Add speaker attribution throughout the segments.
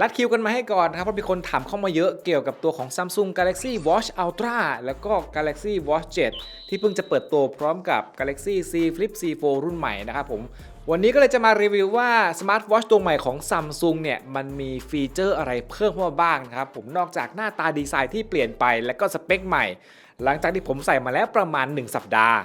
Speaker 1: รัดคิวกันมาให้ก่อนนะครับเพราะมีคนถามเข้ามาเยอะเกี่ยวกับตัวของ Samsung Galaxy Watch Ultra แล้วก็ Galaxy Watch 7 ที่เพิ่งจะเปิดตัวพร้อมกับ Galaxy Z Flip C4 รุ่นใหม่นะครับผมวันนี้ก็เลยจะมารีวิวว่าสมาร์ทวอชตัวใหม่ของ Samsung เนี่ยมันมีฟีเจอร์อะไรเพิ่มเข้ามาบ้างนะครับผมนอกจากหน้าตาดีไซน์ที่เปลี่ยนไปและก็สเปคใหม่ หลังจากที่ผมใส่มาแล้วประมาณ 1 สัปดาห์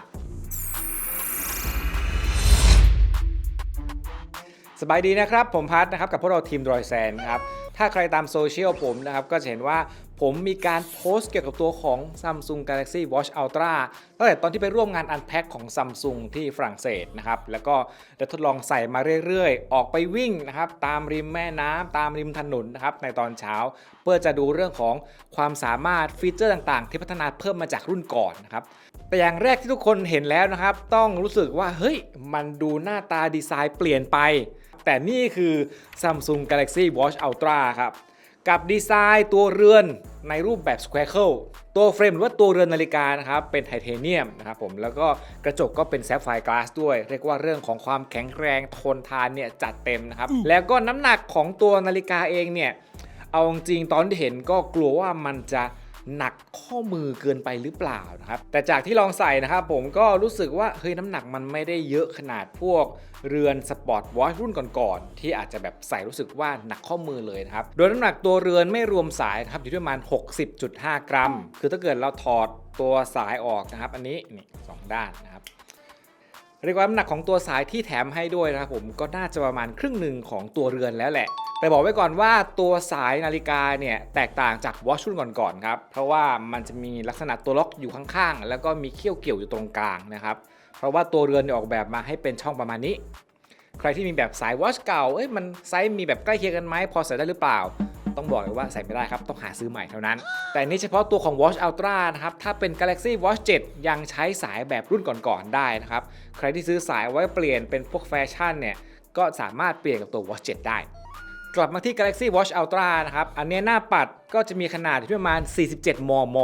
Speaker 1: สบายดีนะครับ ผมพัทนะครับกับพวกเราทีมดรอยแซนครับ ถ้าใครตามโซเชียลผมนะครับก็จะเห็นว่าผมมีการโพสต์เกี่ยวกับตัวของ Samsung Galaxy Watch Ultra ตั้งแต่ตอนที่ไปร่วมงาน Unpack ของ Samsung ที่ฝรั่งเศสนะครับ แล้วก็ได้ทดลองใส่มาเรื่อยๆ ออกไปวิ่งนะครับ ตามริมแม่น้ำตามริมถนนนะครับ ในตอนเช้า เพื่อจะดูเรื่องของความสามารถฟีเจอร์ต่างๆ ที่พัฒนาเพิ่มมาจากรุ่นก่อนนะครับ แต่อย่างแรกที่ทุกคนเห็นแล้วนะครับ ต้องรู้สึกว่าเฮ้ยมันดูหน้าตาดีไซน์เปลี่ยนไป แต่นี่คือ Samsung Galaxy Watch Ultra ครับ กับดีไซน์ตัวเรือนในรูปแบบ Square ตัวเฟรมหรือว่าตัวเรือนนาฬิกานะครับเป็นไทเทเนียมนะครับผมแล้วก็กระจกก็เป็นแซฟไฟร์กลาสด้วย เรียกว่าเรื่องของความแข็งแรงทนทานเนี่ยจัดเต็มนะครับ แล้วก็น้ำหนักของตัวนาฬิกาเองเนี่ยเอาจริงๆตอนที่เห็นก็กลัวว่ามันจะ หนักข้อมือเกินไปหรือเปล่านะครับ แต่จากที่ลองใส่นะครับผมก็รู้สึกว่าเฮ้ยน้ำหนักมันไม่ได้เยอะขนาดพวกเรือนสปอร์ตวอชรุ่นก่อนๆที่อาจจะแบบใส่รู้สึกว่าหนักข้อมือเลยนะครับ โดยน้ำหนักตัวเรือนไม่รวมสายนะครับอยู่ที่ประมาณ 60.5 กรัม คือถ้าเกิดเราถอดตัวสายออกนะครับ อันนี้นี่สองด้านนะครับ เรียกว่าน้ำหนักของตัวสายที่แถมให้ด้วยนะครับผมก็น่าจะประมาณครึ่งหนึ่งของตัวเรือนแล้วแหละ แต่บอกไว้ก่อนว่าตัวสายนาฬิกาเนี่ยแตกต่างจากวอชรุ่นก่อนๆครับ เพราะว่ามันจะมีลักษณะตัวล็อกอยู่ข้างๆ แล้วก็มีเขี้ยวเกี่ยวอยู่ตรงกลางนะครับ เพราะว่าตัวเรือนออกแบบมาให้เป็นช่องประมาณนี้ ใครที่มีแบบสายวอชเก่า เอ้ยมันไซส์มีแบบใกล้เคียงกันไหมพอใส่ได้หรือเปล่า ต้องบอกเลยว่าใส่ไม่ได้ครับ ต้องหาซื้อใหม่เท่านั้น แต่นี่เฉพาะตัวของ Watch Ultra นะครับ ถ้าเป็น Galaxy Watch 7 ยังใช้สายแบบรุ่นก่อนๆได้นะครับ ใครที่ซื้อสายไว้เปลี่ยนเป็นพวกแฟชั่นเนี่ย ก็สามารถเปลี่ยนกับตัว Watch 7 ได้ กลับมาที่ Galaxy Watch Ultra นะครับ อันนี้หน้าปัดก็จะมีขนาดที่ประมาณ 47 มม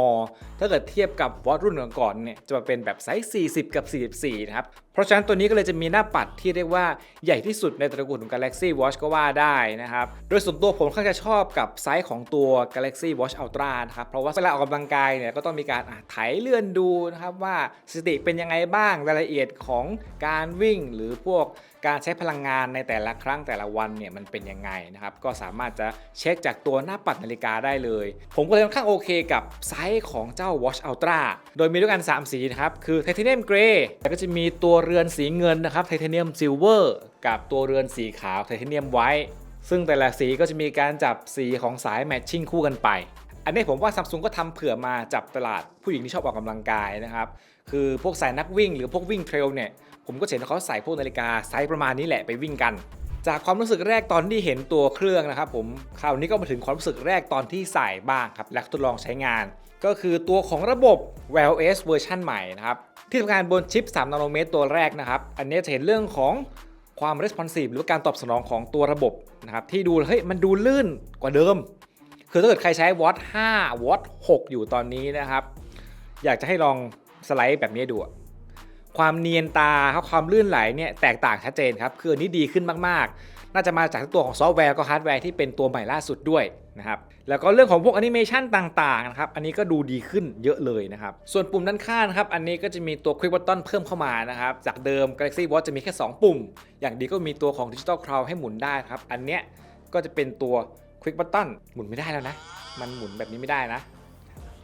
Speaker 1: ถ้าเกิดเทียบกับ Watch รุ่นก่อนๆเนี่ย จะมาเป็นแบบไซส์ 40 กับ 44 นะครับ เพราะฉะนั้นตัวนี้ก็เลยจะมีหน้าปัดที่เรียกว่าใหญ่ที่สุดในตระกูลของ Galaxy Watch ก็ว่าได้นะครับ โดยส่วนตัวผมค่อนข้างจะชอบกับไซส์ของตัว Galaxy Watch Ultra นะครับ เพราะว่าเวลาออกกำลังกายเนี่ยก็ต้องมีการอะไถเลื่อนดูนะครับว่าสถิติเป็นยังไงบ้าง รายละเอียดของการวิ่งหรือพวก การใช้พลังงานในแต่ละครั้งแต่ละวันเนี่ยมันเป็นยังไงนะครับ ก็สามารถจะเช็คจากตัวหน้าปัดนาฬิกาได้เลย ผมก็เลยค่อนข้างโอเคกับไซส์ของเจ้า Watch Ultra โดยมีด้วยกัน 3 สีนะครับ คือไทเทเนียมเกรย์แล้วก็จะมีตัวเรือนสีเงินนะครับไทเทเนียมซิลเวอร์กับตัวเรือนสีขาวไทเทเนียมไวท์ซึ่งแต่ละสีก็จะมีการจับสีของสายแมทชิ่งคู่กันไปอันนี้ผมว่าซัมซุงก็ทำเผื่อมาจับตลาดผู้หญิงที่ชอบออกกำลังกายนะครับ คือพวกสายนักวิ่งหรือพวกวิ่งเทรลเนี่ย ผมก็เห็นเขาใส่พวกนาฬิกาไซส์ประมาณนี้แหละไปวิ่งกัน จากความรู้สึกแรกตอนที่เห็นตัวเครื่องนะครับผมคราวนี้ก็มาถึงความรู้สึกแรกตอนที่ใส่บ้างครับและทดลองใช้งาน ก็คือตัวของระบบ Wear OS เวอร์ชันใหม่นะครับที่ทำงานบนชิป 3 นาโนเมตรตัวแรกนะครับอันนี้จะเห็นเรื่องของความ responsive หรือการตอบสนองของตัวระบบนะครับที่ดูเฮ้ยมันดูลื่นกว่าเดิม คือถ้าเกิดใครใช้ Watt 5 Watt 6อยู่ตอนนี้นะครับ อยากจะให้ลองสไลด์แบบนี้ดู ความเนียนตาความลื่นไหลเนี่ยแตกต่างชัดเจนครับ คืออันนี้ดีขึ้นมากๆ น่าจะมาจากตัวของซอฟต์แวร์ก็ฮาร์ดแวร์ที่เป็นตัวใหม่ล่าสุดด้วยนะครับ แล้วก็เรื่องของพวกแอนิเมชันต่างๆนะครับ อันนี้ก็ดูดีขึ้นเยอะเลยนะครับ ส่วนปุ่มด้านข้างครับ อันนี้ก็จะมีตัว Quick Button เพิ่มเข้ามานะครับ จากเดิม Galaxy Watch จะมีแค่ 2 ปุ่ม อย่างดีก็มีตัวของ Digital Crown ให้หมุนได้ครับ อันเนี้ยก็จะเป็นตัว Quick Button หมุนไม่ได้แล้วนะ มันหมุนแบบนี้ไม่ได้นะ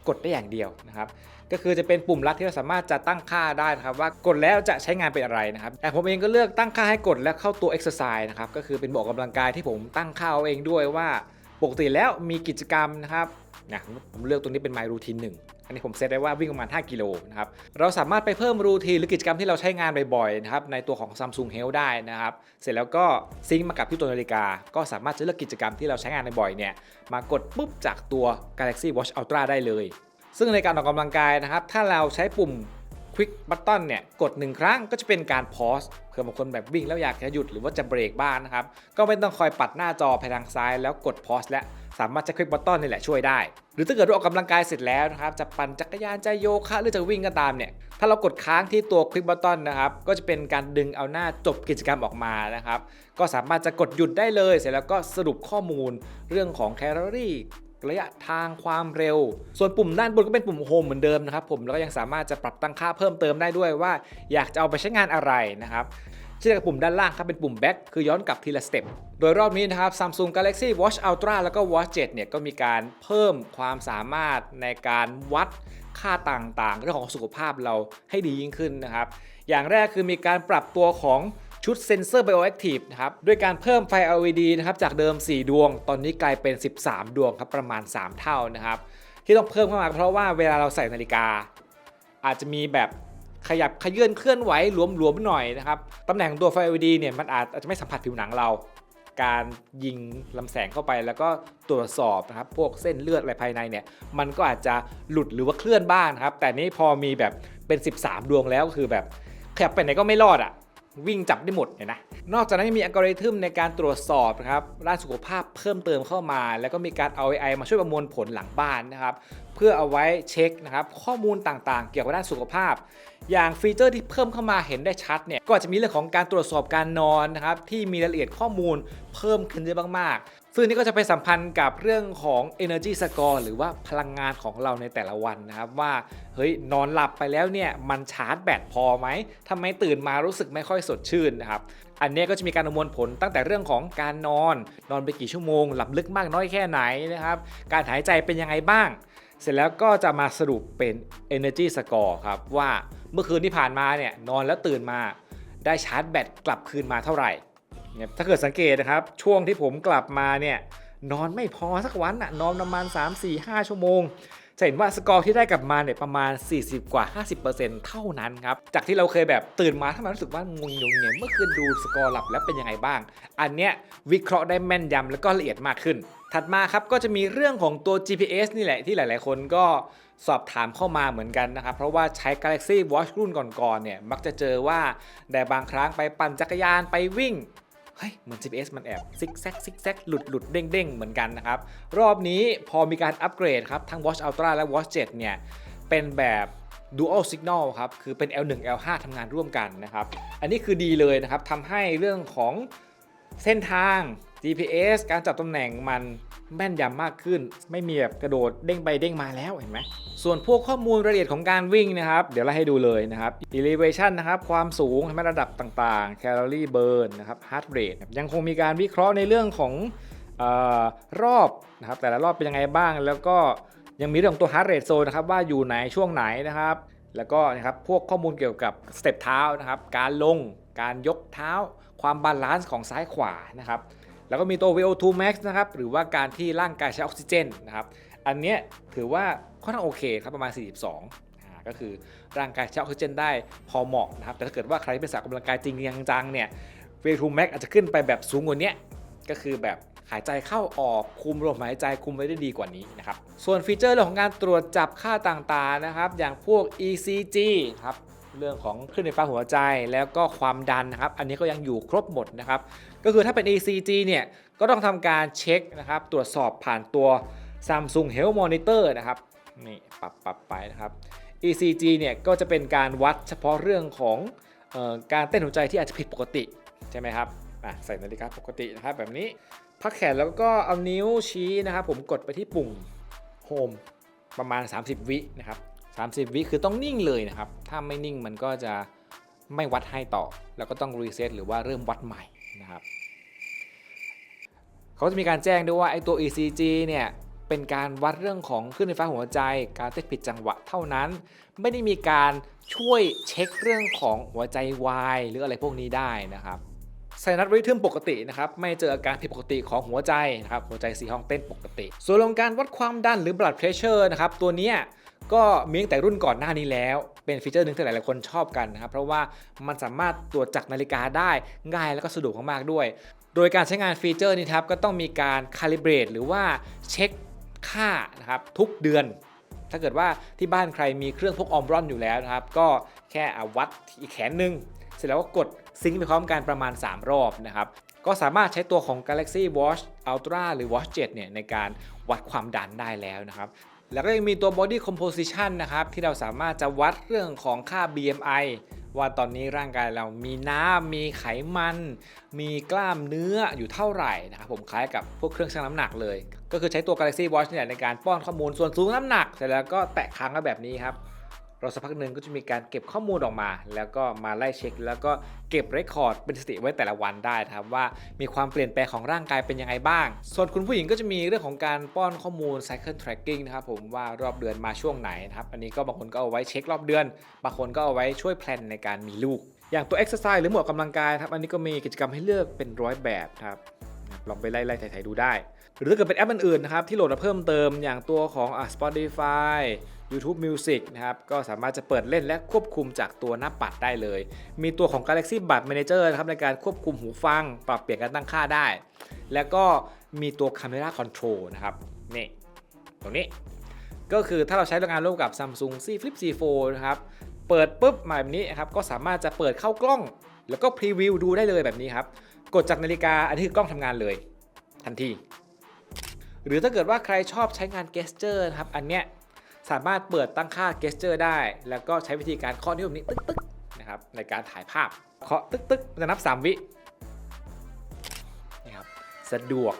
Speaker 1: กดได้อย่างเดียวนะครับก็คือจะเป็นปุ่มลัดที่เราสามารถจะตั้งค่าได้นะครับว่ากดแล้วจะใช้งานเป็นอะไรนะครับแต่ผมเองก็เลือกตั้งค่าให้กดแล้วเข้าตัว exercise นะครับก็คือเป็นบอกกำลังกายที่ผมตั้งค่าเอาเองด้วยว่าปกติแล้วมีกิจกรรมนะครับนะผมเลือกตรงนี้เป็น my routine 1 อันนี้ผมเซตไว้ว่าวิ่งประมาณ 5 กิโลนะครับเราสามารถไปเพิ่มรูทีหรือกิจกรรมที่เราใช้งานบ่อยๆนะครับในตัวของ Samsung Health ได้นะครับเสร็จแล้วก็ซิงก์มากับที่ตัวนาฬิกา ก็สามารถจะเลือกกิจกรรมที่เราใช้งานบ่อยๆเนี่ยมากดปุ๊บจากตัว Galaxy Watch Ultra ได้เลย ซึ่งในการออกกำลังกายนะครับถ้าเราใช้ปุ่ม Quick Button เนี่ยกด 1 ครั้งก็จะเป็นการ pause เผื่อบางคนแบบวิ่งแล้วอยากจะหยุดหรือว่าจะเบรกบ้างนะครับ ก็ไม่ต้องคอยปัดหน้าจอไปทางซ้ายแล้วกด pause และ สามารถใช้คลิกบัตตอนนี่แหละช่วยได้ หรือถ้าเกิดเราออกกำลังกายเสร็จแล้วนะครับจะปั่นจักรยานจะโยคะหรือจะวิ่งก็ตามเนี่ยถ้าเรากดค้างที่ตัวคลิกบัตตอนนะครับก็จะเป็นการดึงเอาหน้าจบกิจกรรมออกมานะครับก็สามารถจะกดหยุดได้เลยเสร็จแล้วก็สรุปข้อมูลเรื่องของแคลอรี่ระยะทางความเร็ว ส่วนปุ่มด้านบนก็เป็นปุ่มโฮมเหมือนเดิมนะครับผมแล้วก็ยังสามารถจะปรับตั้งค่าเพิ่มเติมได้ด้วยว่า อยากจะเอาไปใช้งานอะไรนะครับ เช่นกับปุ่มด้านล่างครับเป็นปุ่ม back คือย้อนกลับทีละสเต็ปโดยรอบนี้นะครับ Samsung Galaxy Watch Ultra แล้วก็ Watch 7เนี่ยก็มีการเพิ่มความสามารถในการวัดค่าต่างๆ เรื่องของสุขภาพเราให้ดียิ่งขึ้นนะครับ อย่างแรกคือมีการปรับตัวของชุดเซนเซอร์ Bioactive นะครับ ด้วยการเพิ่มไฟ LED นะครับ จากเดิม 4 ดวง ตอนนี้กลายเป็น 13 ดวงครับ ประมาณ 3 เท่านะครับ ที่ต้องเพิ่มเข้ามาเพราะว่าเวลาเราใส่นาฬิกา อาจจะมีแบบ ขยับขยื่นเคลื่อนไหวหลวมๆหน่อยนะครับตำแหน่งของตัวไฟ LED เนี่ยมันอาจจะไม่สัมผัสผิวหนังเรา การยิงลำแสงเข้าไปแล้วก็ตรวจสอบนะครับพวกเส้นเลือดอะไรภายในเนี่ยมันก็อาจจะหลุดหรือว่าเคลื่อนบ้างนครับแต่นี่พอมีแบบเป็น 13 ดวงแล้วก็คือแบบขยับไปไหนก็ไม่รอดอะ่ะวิ่งจับได้หมดเนี่ยนะ นอกจากนั้นมีอัลกอริทึมในการตรวจสอบนะครับด้านสุขภาพเพิ่มเติมเข้ามา แล้วก็มีการเอา AI มาช่วยประมวลผลหลังบ้านนะครับ เพื่อเอาไว้เช็คนะครับข้อมูลต่างๆ เกี่ยวกับด้านสุขภาพ อย่างฟีเจอร์ที่เพิ่มเข้ามาเห็นได้ชัดเนี่ยก็อาจจะมีเรื่องของการตรวจสอบการนอนนะครับที่มีรายละเอียดข้อมูลเพิ่มขึ้นเยอะมากๆ ซึ่งนี่ก็จะไปสัมพันธ์กับเรื่องของ energy score หรือว่าพลังงานของเราในแต่ละวันนะครับว่าเฮ้ยนอนหลับไปแล้วเนี่ยมันชาร์จแบตพอไหมทำไมตื่นมารู้สึกไม่ค่อยสดชื่นนะครับอันนี้ก็จะมีการประมวลผลตั้งแต่เรื่องของการนอน นอนไปกี่ชั่วโมง หลับลึกมากน้อยแค่ไหนนะครับการหายใจเป็นยังไงบ้าง เสร็จแล้วก็จะมาสรุปเป็น energy score ครับว่าเมื่อคืนที่ผ่านมาเนี่ยนอนแล้วตื่นมาได้ชาร์จแบตกลับคืนมาเท่าไหร่เนี่ยถ้าเกิดสังเกตนะครับ ช่วงที่ผมกลับมาเนี่ยนอนไม่พอสักวันอะนอนประมาณ 3 4 5 ชั่วโมง จะเห็นว่าสกอร์ที่ได้กลับมาเนี่ยประมาณ 40 กว่า 50%เท่านั้นครับ จากที่เราเคยแบบตื่นมาถ้ามันรู้สึกว่างงงเงียเมื่อคืนดูสกอร์หลับแล้วเป็นยังไงบ้าง อันเนี้ยวิเคราะห์ได้แม่นยำแล้วก็ละเอียดมากขึ้น ถัดมาครับก็จะมีเรื่องของตัว GPS นี่แหละที่หลาย ๆ คนก็สอบถามเข้ามาเหมือนกันนะครับ เพราะว่าใช้ Galaxy Watch รุ่นก่อน ๆ เนี่ย มักจะเจอว่าแต่บางครั้งไปปั่นจักรยานไปวิ่งเฮ้ยเหมือน GPS มันแอบซิกแซกซิกแซกหลุดหลุดเด้งเด้งเหมือนกันนะครับ รอบนี้พอมีการอัปเกรดครับ ทั้ง Watch Ultra และ Watch 7 เนี่ย เป็นแบบ Dual Signal ครับ คือเป็น L1 L5 ทำงานร่วมกันนะครับ อันนี้คือดีเลยนะครับทำให้เรื่องของเส้นทาง GPS การจับตำแหน่งมันแม่นยำมากขึ้น ไม่มีแบบกระโดดเด้งไปเด้งมาแล้วเห็นไหม ส่วนพวกข้อมูลรายละเอียดของการวิ่งนะครับ เดี๋ยวเราให้ดูเลยนะครับ elevation นะครับความสูงระดับต่างๆ calorie burn นะครับ heart rate นะครับยังคงมีการวิเคราะห์ในเรื่องของออรอบนะครับแต่ละรอบเป็นยังไงบ้าง แล้วก็ยังมีเรื่องของตัว heart rate zone นะครับว่าอยู่ไหนช่วงไหนนะครับ แล้วก็นะครับพวกข้อมูลเกี่ยวกับสเต็ปเท้านะครับการลงการยกเท้า ความบาลานซ์ของซ้ายขวานะครับ แล้วก็มีตัว VO2 max นะครับหรือว่าการที่ร่างกายใช้ออกซิเจนนะครับอันเนี้ยถือว่าค่อนข้างโอเคครับประมาณ 42 ก็คือร่างกายใช้ออกซิเจนได้พอเหมาะนะครับแต่ถ้าเกิดว่าใครเป็นสายออกกำลังกายจริงจังๆเนี่ย VO2 max อาจจะขึ้นไปแบบสูงกว่านี้ก็คือแบบหายใจเข้าออกคุมลมหายใจคุมไว้ได้ดีกว่านี้นะครับ ส่วนฟีเจอร์เรื่องของการตรวจจับค่าต่างๆนะครับ อย่างพวก ECG ครับเรื่องของคลื่นไฟฟ้าหัวใจแล้วก็ความดันนะครับ อันนี้ก็ยังอยู่ครบหมดนะครับ ก็คือถ้าเป็น ECG เนี่ย ก็ต้องทำการเช็คนะครับ ตรวจสอบผ่านตัว Samsung Health Monitor นะครับ นี่ปรับปรับไปนะครับ ECG เนี่ย ก็จะเป็นการวัดเฉพาะเรื่องของออการเต้นหัวใจที่อาจจะผิดปกติ ใช่ไหมครับอะใส่นาฬิกาปกตินะครับแบบนี้ พักแขนแล้วก็เอานิ้วชี้นะครับ ผมกดไปที่ปุ่ม Home ประมาณ 30 วินะครับ30 วิคือต้องนิ่งเลยนะครับ ถ้าไม่นิ่งมันก็จะไม่วัดให้ต่อ แล้วก็ต้องรีเซ็ตหรือว่าเริ่มวัดใหม่นะครับ เขาจะมีการแจ้งด้วยว่าไอ้ตัว ECG เนี่ยเป็นการวัดเรื่องของคลื่นไฟฟ้าหัวใจ การเต้นผิดจังหวะเท่านั้น ไม่ได้มีการช่วยเช็คเรื่องของหัวใจวายหรืออะไรพวกนี้ได้นะครับไซนัสริทึมปกตินะครับไม่เจออาการผิดปกติของหัวใจนะครับหัวใจสีห้องเต้นปกติ ส่วนเรื่องการวัดความดันหรือ blood pressure นะครับตัวนี้ก็มีตั้งแต่รุ่นก่อนหน้านี้แล้ว เป็นฟีเจอร์หนึ่งที่หลายๆคนชอบกันนะครับเพราะว่ามันสามารถตรวจจากนาฬิกาได้ง่ายแล้วก็สะดวกมากๆด้วย โดยการใช้งานฟีเจอร์นี้ครับก็ต้องมีการ calibrate หรือว่าเช็คค่านะครับทุกเดือน ถ้าเกิดว่าที่บ้านใครมีเครื่องพกออมรอนอยู่แล้วนะครับ ก็แค่เอาวัดอีกแขนหนึ่งเสร็จแล้วก็กดซิงค์ไปพร้อมกันประมาณ 3 รอบนะครับ ก็สามารถใช้ตัวของ Galaxy Watch Ultra หรือ Watch 7 เนี่ยในการวัดความดันได้แล้วนะครับ แล้วก็ยังมีตัว body composition นะครับ ที่เราสามารถจะวัดเรื่องของค่า BMI ว่าตอนนี้ร่างกายเรามีน้ำมีไขมัน มีกล้ามเนื้ออยู่เท่าไหร่นะครับผมคล้ายกับพวกเครื่องชั่งน้ำหนักเลย ก็คือใช้ตัว Galaxy Watch เนี่ยในการป้อนข้อมูลส่วนสูงน้ำหนัก เสร็จแล้วก็แตะค้างไว้แบบนี้ครับ เราสักพักหนึ่งก็จะมีการเก็บข้อมูลออกมา แล้วก็มาไล่เช็ค แล้วก็เก็บเรคคอร์ดเป็นสถิติไว้แต่ละวันได้ครับว่ามีความเปลี่ยนแปลงของร่างกายเป็นยังไงบ้าง ส่วนคุณผู้หญิงก็จะมีเรื่องของการป้อนข้อมูล cycle tracking นะครับผมว่ารอบเดือนมาช่วงไหนนะครับอันนี้ก็บางคนก็เอาไว้เช็ครอบเดือน บางคนก็เอาไว้ช่วยแพลนในการมีลูก อย่างตัว exercise หรือหมวดกำลังกายครับอันนี้ก็มีกิจกรรมให้เลือกเป็นร้อยแบบครับลองไปไล่ๆถ่ายๆดูได้ หรือถ้าเกิดเป็นแอปอื่นๆนะครับที่โหลดมาเพิ่มเติมอย่างตัวของ Spotify YouTube Music นะครับก็สามารถจะเปิดเล่นและควบคุมจากตัวหน้าปัดได้เลย มีตัวของ Galaxy Bud Manager นะครับในการควบคุมหูฟัง ปรับเปลี่ยนการตั้งค่าได้ แล้วก็มีตัว Camera Control นะครับนี่ตรงนี้ ก็คือถ้าเราใช้งานร่วมกับ Samsung Z Flip C4 นะครับเปิดปุ๊บมาแบบนี้นครับก็สามารถจะเปิดเข้ากล้อง แล้วก็พรีวิวดูได้เลยแบบนี้ครับกดจากนาฬิกาอันนี้คือกล้องทำงานเลย ทันที หรือถ้าเกิดว่าใครชอบใช้งาน gesture นะครับอันเนี้ย สามารถเปิดตั้งค่า gesture ได้ แล้วก็ใช้วิธีการเคาะนิ้วนี้ตึ๊กตึ๊กนะครับในการถ่ายภาพเคาะตึ๊กตึ๊กจะนับ 3 วินะครับสะดวก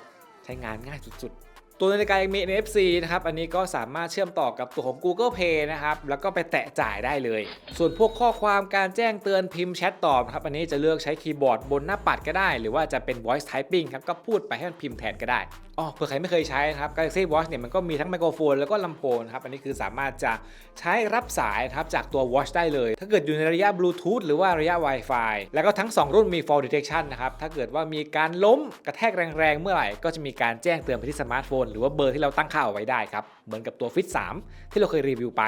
Speaker 1: ใช้งานง่ายสุดๆ ตัวนาฬิกายังมี NFC นะครับ อันนี้ก็สามารถเชื่อมต่อกับตัวของ Google Pay นะครับ แล้วก็ไปแตะจ่ายได้เลย ส่วนพวกข้อความการแจ้งเตือนพิมพ์แชทตอบครับ อันนี้จะเลือกใช้คีย์บอร์ดบนหน้าปัดก็ได้ หรือว่าจะเป็น voice typing ครับ ก็พูดไปให้มันพิมพ์แทนก็ได้ อ๋อ เผื่อใครไม่เคยใช้นะครับ Galaxy Watch เนี่ยมันก็มีทั้งไมโครโฟนแล้วก็ลำโพงครับ อันนี้คือสามารถจะใช้รับสายครับจากตัว Watch ได้เลย ถ้าเกิดอยู่ในระยะ Bluetooth หรือว่าระยะ Wi-Fi แล้วก็ทั้ง 2 รุ่นมี fall detection นะครับ ถ้าเกิดว่ามีการล้มกระแทกแรงๆเมื่อไหร่ก็จะมีการแจ้งเตือนไปที่สมาร์ทโฟนหรือว่าเบอร์ที่เราตั้งค่าเอาไว้ได้ครับ เหมือนกับตัว Fit 3 ที่เราเคยรีวิวไป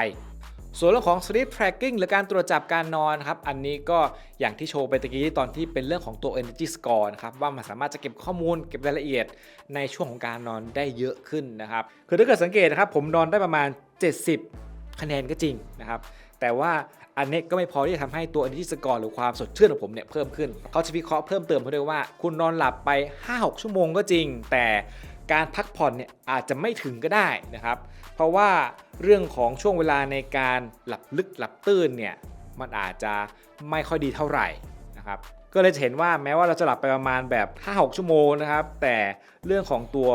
Speaker 1: ส่วนเรื่องของ sleep tracking หรือการตรวจจับการนอนครับ อันนี้ก็อย่างที่โชว์ไปตะกี้ตอนที่เป็นเรื่องของตัว energy score นะครับ ว่ามันสามารถจะเก็บข้อมูลเก็บรายละเอียดในช่วงของการนอนได้เยอะขึ้นนะครับ คือถ้าเกิดสังเกตนะครับผมนอนได้ประมาณ 70 คะแนนก็จริงนะครับ แต่ว่าอันนี้ก็ไม่พอที่จะทำให้ตัว energy score หรือความสดชื่นของผมเนี่ยเพิ่มขึ้น เขาจะวิเคราะห์เพิ่มเติมเขาด้วยว่า คุณนอนหลับไป 5-6 ชั่วโมงก็จริง แต่ การพักผ่อนเนี่ยอาจจะไม่ถึงก็ได้นะครับ เพราะว่าเรื่องของช่วงเวลาในการหลับลึกหลับตื่นเนี่ยมันอาจจะไม่ค่อยดีเท่าไหร่นะครับก็เลยจะเห็นว่าแม้ว่าเราจะหลับไปประมาณแบบ 5-6 ชั่วโมงนะครับ แต่เรื่องของตัว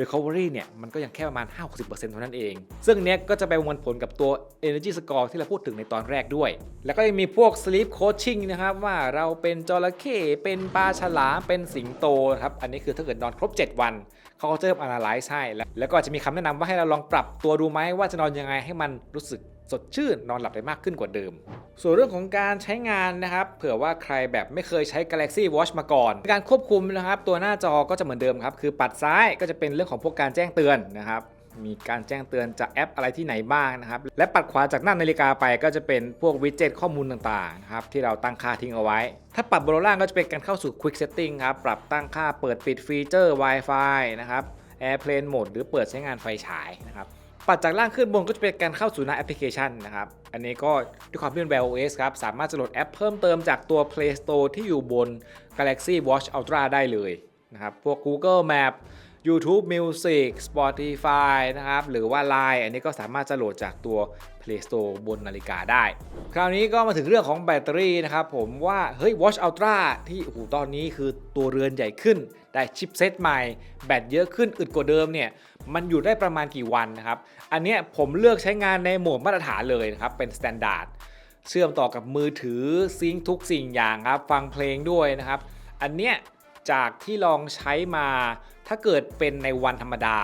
Speaker 1: recovery เนี่ยมันก็ยังแค่ประมาณ 5-60%เท่านั้นเอง ซึ่งเนี้ยก็จะไปมวลผลกับตัว energy score ที่เราพูดถึงในตอนแรกด้วย แล้วก็ยังมีพวก sleep coaching นะครับ ว่าเราเป็นจระเข้เป็นปลาฉลามเป็นสิงโตครับ อันนี้คือถ้าเกิดนอนครบ 7 วัน เขาก็จะเริ่ม analyze ให้แล้วแล้วก็อาจจะมีคำแนะนำว่าให้เราลองปรับตัวดูไหมว่าจะนอนยังไงให้มันรู้สึกสดชื่นนอนหลับได้มากขึ้นกว่าเดิม ส่วนเรื่องของการใช้งานนะครับ เผื่อว่าใครแบบไม่เคยใช้ Galaxy Watch มาก่อน การควบคุมนะครับ ตัวหน้าจอก็จะเหมือนเดิมครับ คือปัดซ้ายก็จะเป็นเรื่องของพวกการแจ้งเตือนนะครับ มีการแจ้งเตือนจากแอปอะไรที่ไหนบ้างนะครับ และปัดขวาจากหน้านาฬิกาไปก็จะเป็นพวกวิดเจ็ตข้อมูลต่างๆนะครับที่เราตั้งค่าทิ้งเอาไว้ ถ้าปรับบนล่างก็จะเป็นการเข้าสู่ Quick Setting ครับ ปรับตั้งค่าเปิดปิดฟีเจอร์ Wi-Fi นะครับ Airplane Mode หรือเปิดใช้งานไฟฉายนะครับปัดจากล่างขึ้นบนก็จะเป็นการเข้าสู่หน้าแอปพลิเคชันนะครับ อันนี้ก็ด้วยความที่เป็น Wear OS ครับ สามารถจะโหลดแอปเพิ่มเติมจากตัว Play Store ที่อยู่บน Galaxy Watch Ultra ได้เลยนะครับ พวก Google Map YouTube Music Spotify นะครับ หรือว่า Line อันนี้ก็สามารถจะโหลดจากตัว Play Store บนนาฬิกาได้ คราวนี้ก็มาถึงเรื่องของแบตเตอรี่นะครับ ผมว่า เฮ้ย Watch Ultra ที่โอ้โหตอนนี้คือตัวเรือนใหญ่ขึ้น ได้ชิปเซตใหม่ แบตเยอะขึ้นอึดกว่าเดิมเนี่ย มันอยู่ได้ประมาณกี่วันนะครับ อันเนี้ยผมเลือกใช้งานในโหมดมาตรฐานเลยนะครับ เป็นสแตนดาร์ดเชื่อมต่อกับมือถือซิงทุกสิ่งอย่างครับ ฟังเพลงด้วยนะครับ อันเนี้ยจากที่ลองใช้มา ถ้าเกิดเป็นในวันธรรมดา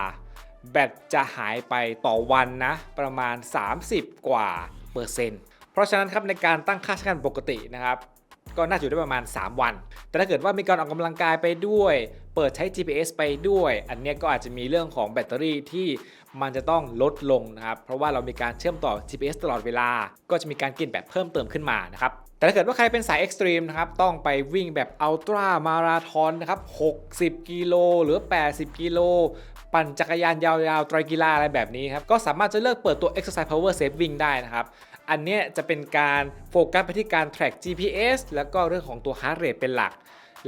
Speaker 1: แบตจะหายไปต่อวันนะ ประมาณ 30 กว่าเปอร์เซ็นต์เพราะฉะนั้นครับในการตั้งค่าใช้งานปกตินะครับ ก็น่าจะอยู่ได้ประมาณ 3 วัน แต่ถ้าเกิดว่ามีการออกกำลังกายไปด้วย เปิดใช้ GPS ไปด้วย อันนี้ก็อาจจะมีเรื่องของแบตเตอรี่ที่มันจะต้องลดลงนะครับ เพราะว่าเรามีการเชื่อมต่อ GPS ตลอดเวลา ก็จะมีการกินแบตเพิ่มเติมขึ้นมานะครับ แต่ถ้าเกิดว่าใครเป็นสายเอ็กซ์ตรีมนะครับต้องไปวิ่งแบบอัลตร้ามาราทอนนะครับ 60 กิโลหรือ 80 กิโล ปั่นจักรยานยาวๆ ไตรกีฬาอะไรแบบนี้ครับ ก็สามารถจะเลือกเปิดตัว Exercise Power Saving ได้นะครับ อันนี้จะเป็นการโฟกัสไปที่การ track GPS แล้วก็เรื่องของตัว heart rate เป็นหลัก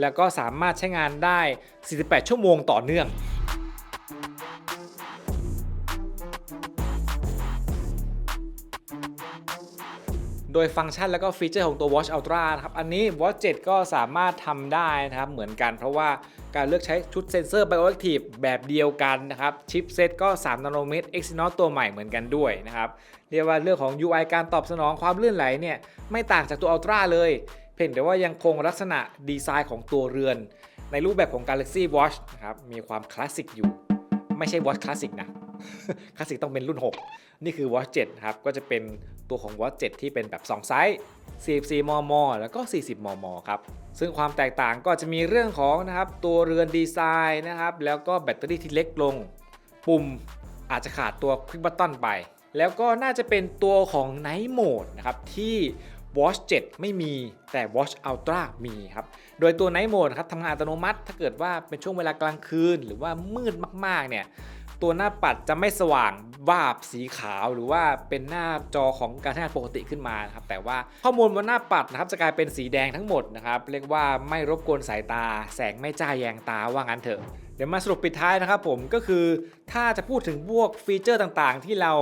Speaker 1: แล้วก็สามารถใช้งานได้ 48 ชั่วโมงต่อเนื่อง โดยฟังก์ชันแล้วก็ฟีเจอร์ของตัว Watch Ultra นะครับอันนี้ Watch 7 ก็สามารถทำได้นะครับเหมือนกันเพราะว่าการเลือกใช้ชุดเซนเซอร์ Bioactive แบบเดียวกันนะครับชิปเซตก็ 3 นาโนเมตร Exynos ตัวใหม่เหมือนกันด้วยนะครับเรียกว่าเรื่องของ UI การตอบสนองความลื่นไหลเนี่ยไม่ต่างจากตัว Ultra เลยเพียงแต่ว่ายังคงลักษณะดีไซน์ของตัวเรือน ในรูปแบบของ Galaxy Watch นะครับมีความคลาสสิกอยู่ ไม่ใช่ Watch คลาสสิกนะ คลาสสิกต้องเป็นรุ่น 6 นี่คือ Watch 7ครับก็จะเป็นตัวของ Watch 7 ที่เป็นแบบ 2 ไซส์ 44 มม แล้วก็ 40 มม ครับ ซึ่งความแตกต่างก็จะมีเรื่องของนะครับตัวเรือนดีไซน์นะครับ แล้วก็แบตเตอรี่ที่เล็กลง ปุ่มอาจจะขาดตัว Quick Button ไป แล้วก็น่าจะเป็นตัวของ Night Mode นะครับที่ Watch 7 ไม่มีแต่ Watch Ultra มีครับ โดยตัว Night Mode ครับทำงานอัตโนมัติ ถ้าเกิดว่าเป็นช่วงเวลากลางคืน หรือว่ามืดมาก ๆ เนี่ย ตัวหน้าปัดจะไม่สว่างวาบสีขาวหรือว่าเป็นหน้าจอของการใช้งานปกติขึ้นมานะครับแต่ว่าข้อมูลบนหน้าปัดนะครับจะกลายเป็นสีแดงทั้งหมดนะครับเรียกว่าไม่รบกวนสายตา แสงไม่จ้าแยงตาว่างั้นเถอะเดี๋ยวมาสรุปปิดท้ายนะครับผมก็คือถ้าจะพูดถึงพวกฟีเจอร์ต่างๆ ที่เรา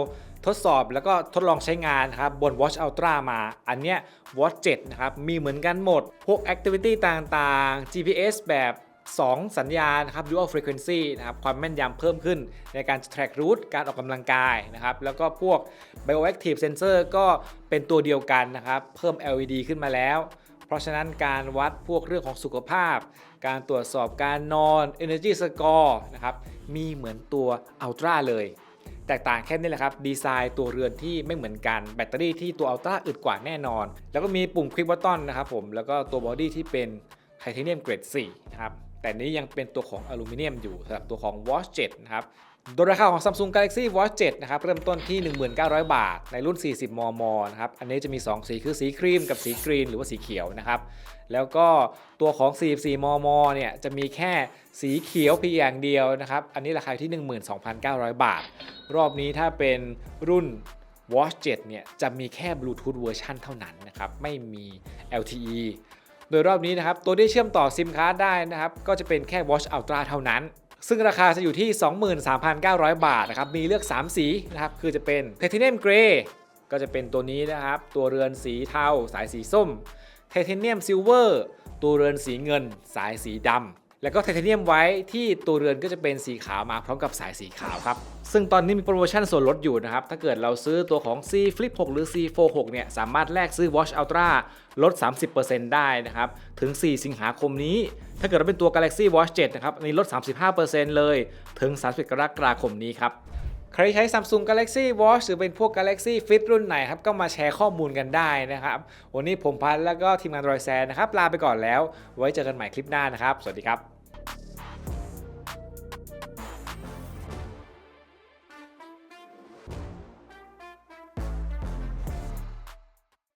Speaker 1: ทดสอบแล้วก็ทดลองใช้งานครับบน Watch Ultra มา อันเนี้ย Watch 7 นะครับ มีเหมือนกันหมด พวก Activity ต่างๆ GPS แบบ 2 สัญญาณนะครับ Dual Frequency นะครับความแม่นยำเพิ่มขึ้นในการ track route การออกกำลังกายนะครับ แล้วก็พวก Bioactive Sensor ก็เป็นตัวเดียวกันนะครับ เพิ่ม LED ขึ้นมาแล้ว เพราะฉะนั้นการวัดพวกเรื่องของสุขภาพ การตรวจสอบการนอน Energy Score นะครับ มีเหมือนตัว Ultra เลยแตกต่างแค่นี้แหละครับ ดีไซน์ตัวเรือนที่ไม่เหมือนกัน แบตเตอรี่ที่ตัว Ultra อึดกว่าแน่นอน แล้วก็มีปุ่ม Quick Button นะครับผม แล้วก็ตัวบอดี้ที่เป็นไทเทเนียมเกรด4นะครับ แต่นี้ยังเป็นตัวของอลูมิเนียมอยู่สำหรับตัวของ Watch 7 นะครับ โดยราคาของ Samsung Galaxy Watch 7 นะครับ เริ่มต้นที่ 19,000 บาท ในรุ่น 40 มม นะครับ อันนี้จะมี 2 สีคือสีครีมกับสีกรีน หรือว่าสีเขียวนะครับ แล้วก็ตัวของ 44 มม เนี่ย จะมีแค่สีเขียวเพียงอย่างเดียวนะครับ อันนี้ราคาที่ 12,900 บาท รอบนี้ถ้าเป็นรุ่น Watch 7 เนี่ย จะมีแค่ Bluetooth เวอร์ชันเท่านั้นนะครับ ไม่มี LTE โดยรอบนี้นะครับตัวที่เชื่อมต่อซิมการ์ดได้นะครับก็จะเป็นแค่ Watch Ultra เท่านั้น ซึ่งราคาจะอยู่ที่ 23,900 บาทนะครับมีเลือก 3 สีนะครับคือจะเป็น Titanium Grey ก็จะเป็นตัวนี้นะครับ ตัวเรือนสีเทาสายสีส้ม Titanium Silver ตัวเรือนสีเงิน สายสีดำ แล้วก็ไทเทเนียมไว้ที่ตัวเรือนก็จะเป็นสีขาวมาพร้อมกับสายสีขาวครับ ซึ่งตอนนี้มีโปรโมชั่นส่วนลดอยู่นะครับ ถ้าเกิดเราซื้อตัวของ C Flip 6 หรือ C Fold 6เนี่ย สามารถแลกซื้อ Watch Ultra ลด 30%ได้นะครับ ถึง 4 สิงหาคมนี้ ถ้าเกิดเราเป็นตัว Galaxy Watch 7 นะครับนนี้ลด 35%เลย ถึง 30 กรกฎาคมนี้ครับใครใช้ Samsung Galaxy Watch หรือเป็นพวก Galaxy Fit รุ่นไหนครับ ก็มาแชร์ข้อมูลกันได้นะครับ วันนี้ผมพันธ์แล้วก็ทีมงานรอยแซนนะครับ ลาไปก่อนแล้ว ไว้เจอกันใหม่คลิปหน้านะครับ สวัสดีครับ